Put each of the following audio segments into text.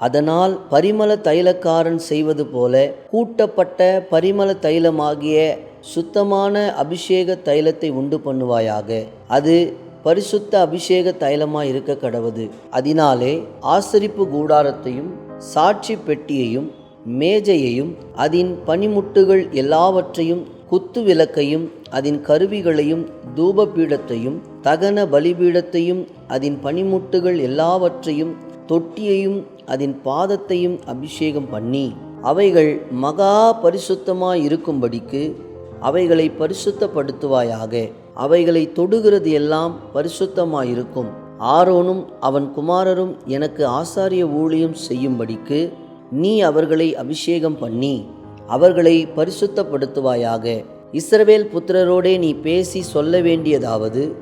அதனால் பரிமள தைலக்காரன் செய்வது போல கூட்டப்பட்ட பரிமள தைலமாகிய சுத்தமான அபிஷேக தைலத்தை உண்டு பண்ணுவாயாக. அது பரிசுத்த அபிஷேக தைலமாக இருக்க கடவுது. அதனாலே ஆசரிப்பு கூடாரத்தையும் சாட்சி பெட்டியையும் மேஜையையும் அதன் பனிமுட்டுகள் எல்லாவற்றையும் குத்து விளக்கையும் அதன் கருவிகளையும் தூபபீடத்தையும் தகன பலிபீடத்தையும் அதன் பனிமுட்டுகள் எல்லாவற்றையும் தொட்டியையும் அதன் பாதத்தையும் அபிஷேகம் பண்ணி அவைகள் மகா பரிசுத்தமாய் இருக்கும்படிக்கு அவைகளை பரிசுத்தப்படுத்துவாயாக. அவைகளை தொடுகிறது எல்லாம் பரிசுத்தமாயிருக்கும். ஆரோனும் அவன் குமாரரும் எனக்கு ஆசாரிய ஊழியம் செய்யும்படிக்கு நீ அவர்களை அபிஷேகம் பண்ணி அவர்களை பரிசுத்தப்படுத்துவாயாக. இஸ்ரவேல் புத்திரரோடே நீ பேசி சொல்ல வேண்டியதாவது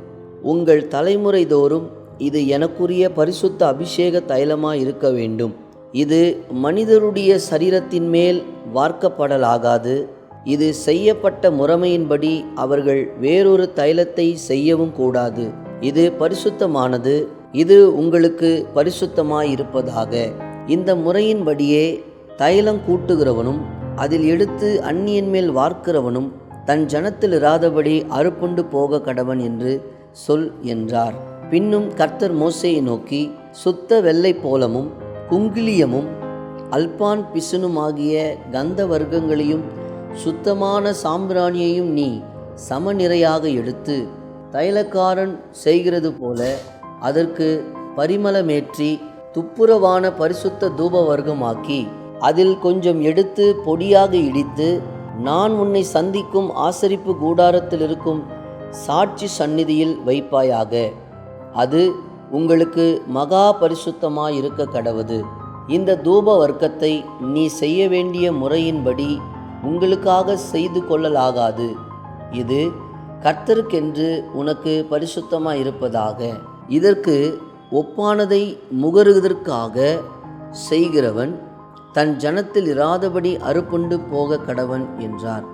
உங்கள் தலைமுறை தோறும் இது எனக்குரிய பரிசுத்த அபிஷேக தைலமாக இருக்க வேண்டும். இது மனிதருடைய சரீரத்தின் மேல் வார்க்கப்படலாகாது. இது செய்யப்பட்ட முறைமையின்படி அவர்கள் வேறொரு தைலத்தை செய்யவும் கூடாது. இது பரிசுத்தமானது. இது உங்களுக்கு பரிசுத்தமாயிருப்பதாக. இந்த முறையின்படியே தைலம் கூட்டுகிறவனும் அதில் எடுத்து அந்நியன் மேல் வார்க்கிறவனும் தன் ஜனத்தில் இராதபடி அறுப்புண்டு போக கடவன் என்று சொல் என்றார். பின்னும் கர்த்தர் மோசையை நோக்கி சுத்த வெள்ளை போலமும் குங்கிலியமும் அல்பான் பிசுனுமாகிய கந்த வர்க்கங்களையும் சுத்தமான சாம்பிராணியையும் நீ சமநிறையாக எடுத்து தைலக்காரன் செய்கிறது போல அதற்கு பரிமளமேற்றி துப்புரவான பரிசுத்த தூப வர்க்கமாக்கி அதில் கொஞ்சம் எடுத்து பொடியாக இடித்து நான் உன்னை சந்திக்கும் ஆசரிப்பு கூடாரத்தில் இருக்கும் சாட்சி சந்நிதியில் வைப்பாயாக. அது உங்களுக்கு மகா பரிசுத்தமாக இருக்க கடவுது. இந்த தூப வர்க்கத்தை நீ செய்ய வேண்டிய முறையின்படி உங்களுக்காக செய்து கொள்ளலாகாது. இது கர்த்தருக்கென்று உனக்கு பரிசுத்தமாக இருப்பதாக இதற்கு ஒப்பானதை முகருவதற்காக செய்கிறவன் தன் ஜனத்தில் இராதபடி அறுப்புண்டு போக கடவன் என்றார்.